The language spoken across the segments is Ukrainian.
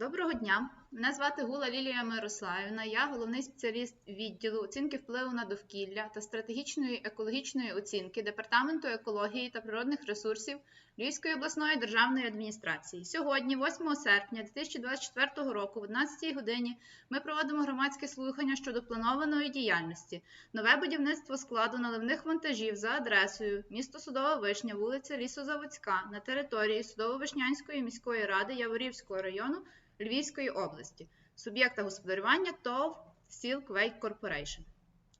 Доброго дня! Мене звати Гула Лілія Мирославівна. Я головний спеціаліст відділу оцінки впливу на довкілля та стратегічної екологічної оцінки Департаменту екології та природних ресурсів Львівської обласної державної адміністрації. Сьогодні, 8 серпня 2024 року, в 11 годині, ми проводимо громадське слухання щодо планованої діяльності. Нове будівництво складу наливних вантажів за адресою місто Судова Вишня, вулиця Лісозаводська на території Судово-Вишнянської міської ради Яворівського району Львівської області, суб'єкта господарювання ТОВ Way Corporation.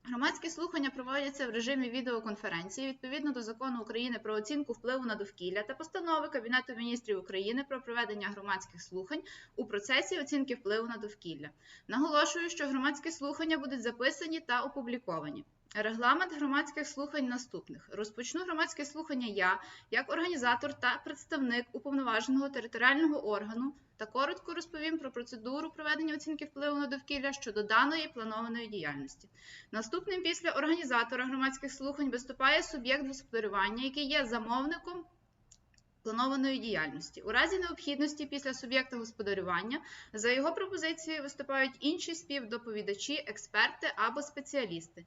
Громадські слухання проводяться в режимі відеоконференції відповідно до закону України про оцінку впливу на довкілля та постанови Кабінету міністрів України про проведення громадських слухань у процесі оцінки впливу на довкілля. Наголошую, що громадські слухання будуть записані та опубліковані. Регламент громадських слухань наступних: розпочну громадське слухання я, як організатор та представник уповноваженого територіального органу, та коротко розповім про процедуру проведення оцінки впливу на довкілля щодо даної планованої діяльності. Наступним після організатора громадських слухань виступає суб'єкт господарювання, який є замовником планованої діяльності. У разі необхідності після суб'єкта господарювання за його пропозицією виступають інші співдоповідачі, експерти або спеціалісти.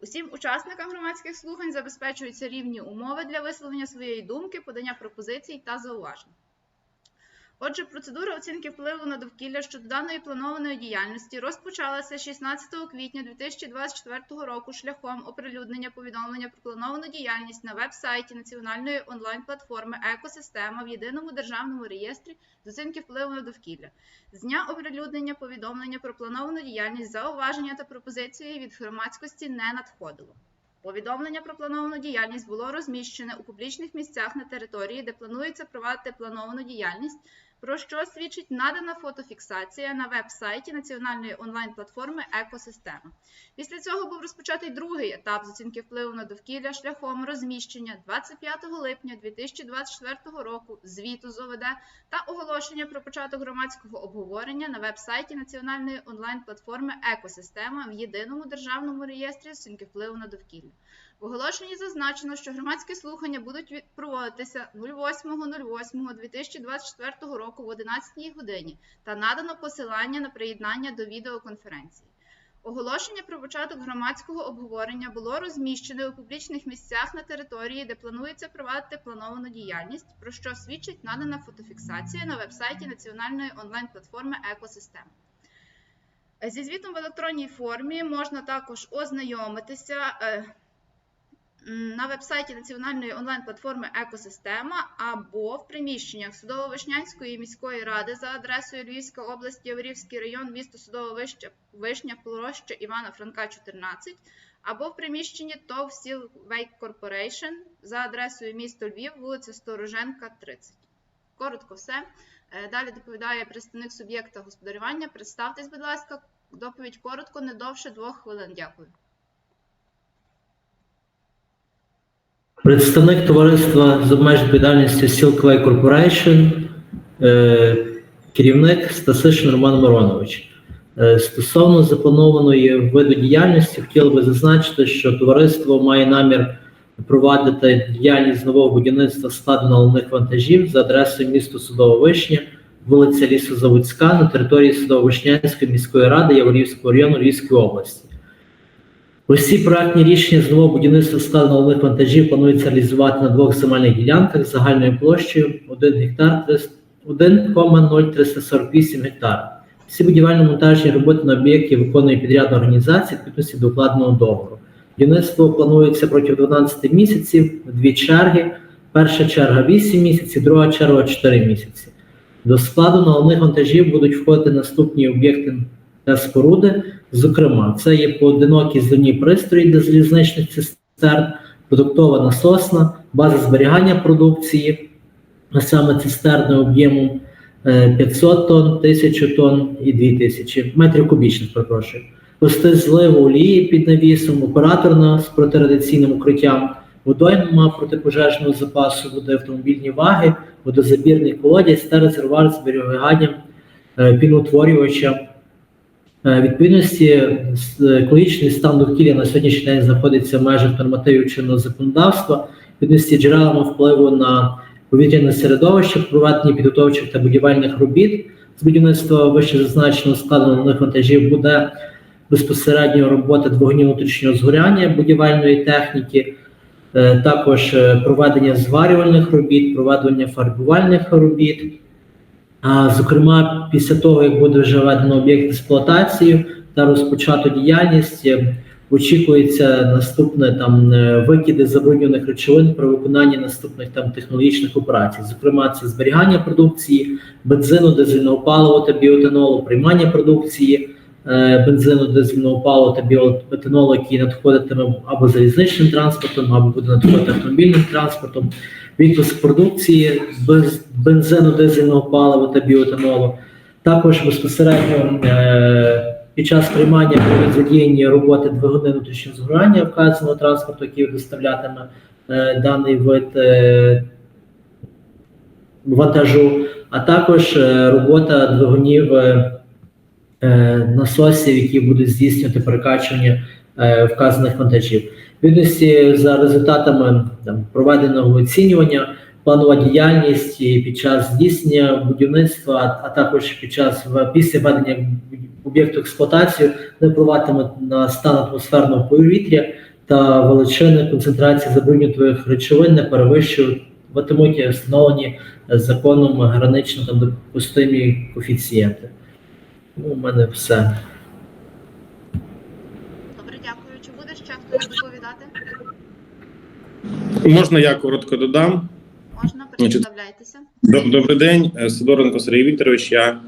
Усім учасникам громадських слухань забезпечуються рівні умови для висловлення своєї думки, подання пропозицій та зауважень. Отже, процедура оцінки впливу на довкілля щодо даної планованої діяльності розпочалася 16 квітня 2024 року шляхом оприлюднення повідомлення про плановану діяльність на веб-сайті національної онлайн-платформи Екосистема в єдиному державному реєстрі з оцінки впливу на довкілля. З дня оприлюднення повідомлення про плановану діяльність зауваження та пропозиції від громадськості не надходило. Повідомлення про плановану діяльність було розміщене у публічних місцях на території, де планується провадити плановану діяльність, про що свідчить надана фотофіксація на веб-сайті національної онлайн-платформи Екосистема. Після цього був розпочатий другий етап з оцінки впливу на довкілля шляхом розміщення 25 липня 2024 року звіту з ОВД та оголошення про початок громадського обговорення на веб-сайті національної онлайн-платформи Екосистема в єдиному державному реєстрі оцінки впливу на довкілля. В оголошенні зазначено, що громадські слухання будуть проводитися 08.08.2024 року в 11 годині та надано посилання на приєднання до відеоконференції. Оголошення про початок громадського обговорення було розміщене у публічних місцях на території, де планується провадити плановану діяльність, про що свідчить надана фотофіксація на веб-сайті національної онлайн-платформи Екосистема. Зі звітом в електронній формі можна також ознайомитися е, на веб-сайті національної онлайн-платформи Екосистема або в приміщеннях Судово-Вишнянської міської ради за адресою Львівська область, Яворівський район, місто Судово-Вишня, площа Івана Франка, 14, або в приміщенні ТОВ Сіл Вейк Corporation за адресою місто Львів, вулиця Стороженка, 30. Коротко все. Е, Далі доповідає представник суб'єкта господарювання. Представтесь, будь ласка, доповідь коротко, не довше двох хвилин. Дякую. Представник товариства з обмеженою відповідальністю Silkway Corporation, е, керівник Стасишин Роман Миронович. Е, Стосовно запланованої виду діяльності, хотів би зазначити, що товариство має намір провадити діяльність нового будівництва складу наливних вантажів за адресою місто Судова Вишня, вулиця Лісозаводська на території Судово-Вишнянської міської ради Яворівського району Львівської області. Усі проектні рішення з нового будівництва наливних вантажів планується реалізувати на двох земельних ділянках з загальною площею 1 гектар 1,0348 гектар. Всі будівельно-монтажні роботи на об'єкті виконує підрядна організація відповідності до укладеного договору. Будівництво планується протягом 12 місяців, дві черги. Перша черга 8 місяців, друга черга 4 місяці. До складу наливних вантажів будуть входити наступні об'єкти та споруди. Зокрема, це є поодинокі зливні пристрої для залізничних цистерн, продуктова насосна, база зберігання продукції, а саме цистерни об'ємом е, 500 тонн, 1000 тонн і 2000 метрів кубічних, перепрошую. пости зливу олії під навісом, операторна з протирадіаційним укриттям, водойма протипожежного запасу води, автомобільні ваги, водозабірний колодязь та резервуар з зберіганням е, піноутворювача. Е, Відповідності екологічний стан довкілля на сьогоднішній день знаходиться в межах нормативів чинного законодавства, відповідності джерелами впливу на повітряне середовище, проведення підготовчих та будівельних робіт. З будівництва вище зазначеного складу нових вантажів буде безпосередньо робота двигунів внутрішнього згоряння будівельної техніки, е, також е, проведення зварювальних робіт, проведення фарбувальних робіт. А, Зокрема, після того, як буде вже введено об'єкт експлуатації та розпочато діяльність, е, очікується наступне там е, викиди забруднюваних речовин при виконанні наступних там технологічних операцій. Зокрема, це зберігання продукції, бензину, дизельного палива та біотенолу, приймання продукції бензину, дизельного палива та біоетанолу, який надходитиме або залізничним транспортом, або буде надходити автомобільним транспортом, відпуск продукції без бензину, дизельного палива та біоетанолу. Також безпосередньо е, під час приймання задіяні роботи двигуни внутрішнього згорання вказаного транспорту, який доставлятиме е, даний вид е, вантажу, а також е, робота двигунів е, е, насосів, які будуть здійснювати перекачування е, вказаних вантажів. В Відповідності за результатами там, проведеного оцінювання, планова діяльність і під час здійснення будівництва, а, також під час після введення об'єкту експлуатацію не впливатиме на стан атмосферного повітря та величини концентрації забруднюваних речовин не перевищуватимуть встановлені е, законом гранично допустимі коефіцієнти. Ну, у мене все. Добре, дякую. Чи буде ще хтось доповідати? Можна я коротко додам? Можна представляйтеся. Добрий день, Е, Сидоренко Сергій Вікторович. Я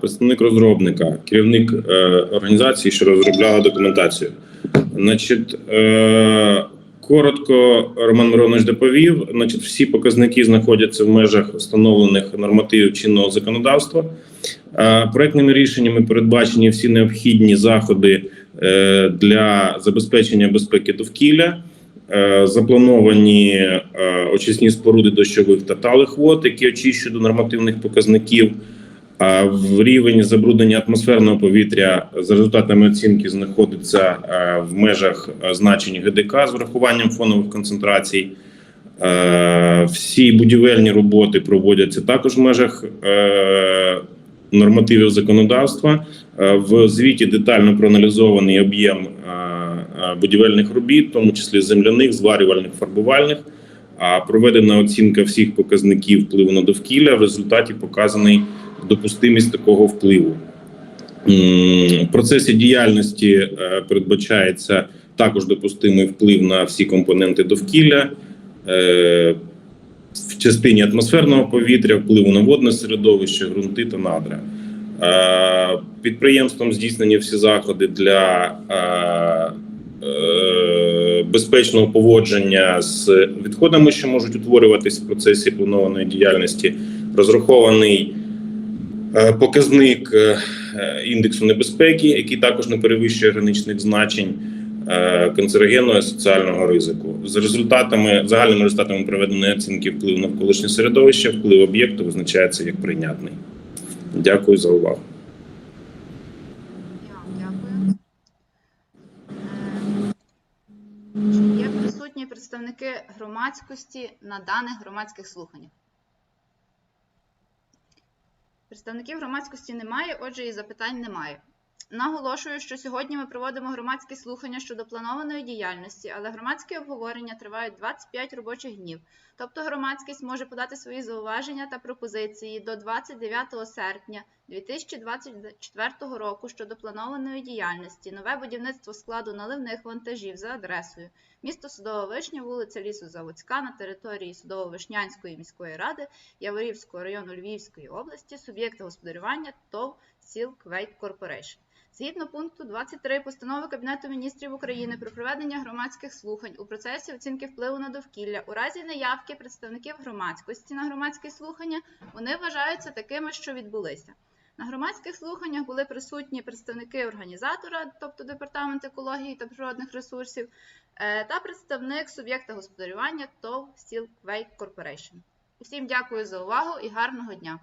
представник розробника, керівник е, організації, що розробляла документацію. Значить, е, коротко Роман Миронович доповів. Значить, всі показники знаходяться в межах встановлених нормативів чинного законодавства. Е, Проектними рішеннями передбачені всі необхідні заходи е, для забезпечення безпеки довкілля. Е, Заплановані очисні споруди дощових та талих вод, які очищують до нормативних показників. А в рівень забруднення атмосферного повітря за результатами оцінки знаходиться е, в межах е, значень ГДК з врахуванням фонових концентрацій. Е, Всі будівельні роботи проводяться також в межах нормативів законодавства. В звіті детально проаналізований об'єм будівельних робіт, в тому числі земляних, зварювальних, фарбувальних. А проведена оцінка всіх показників впливу на довкілля. В результаті показаний допустимість такого впливу. В процесі діяльності е, передбачається також допустимий вплив на всі компоненти довкілля. Е, в частині атмосферного повітря, впливу на водне середовище, ґрунти та надра. Е, Підприємством здійснені всі заходи для безпечного поводження з відходами, що можуть утворюватись в процесі планованої діяльності. Розрахований показник е, е, індексу небезпеки, який також не перевищує граничних значень е, канцерогенного і соціального ризику. За результатами загальними результатами проведеної оцінки впливу на навколишнє середовище, вплив об'єкту визначається як прийнятний. Дякую за увагу. Дякую. Е, є присутні представники громадськості на даних громадських слуханнях? Представників громадськості немає, отже, і запитань немає. Наголошую, що сьогодні ми проводимо громадські слухання щодо планованої діяльності, але громадські обговорення тривають 25 робочих днів. Тобто громадськість може подати свої зауваження та пропозиції до 29 серпня 2024 року щодо планованої діяльності, нове будівництво складу наливних вантажів за адресою місто Судова Вишня, вулиця Лісозаводська на території Судово-Вишнянської міської ради Яворівського району Львівської області, суб'єкта господарювання ТОВ Silk Corporation. Згідно пункту 23 постанови Кабінету міністрів України про проведення громадських слухань у процесі оцінки впливу на довкілля у разі неявки представників громадськості на громадські слухання вони вважаються такими, що відбулися. На громадських слуханнях були присутні представники організатора, тобто Департамент екології та природних ресурсів, е, та представник суб'єкта господарювання ТОВ Steel Corporation. Усім дякую за увагу і гарного дня!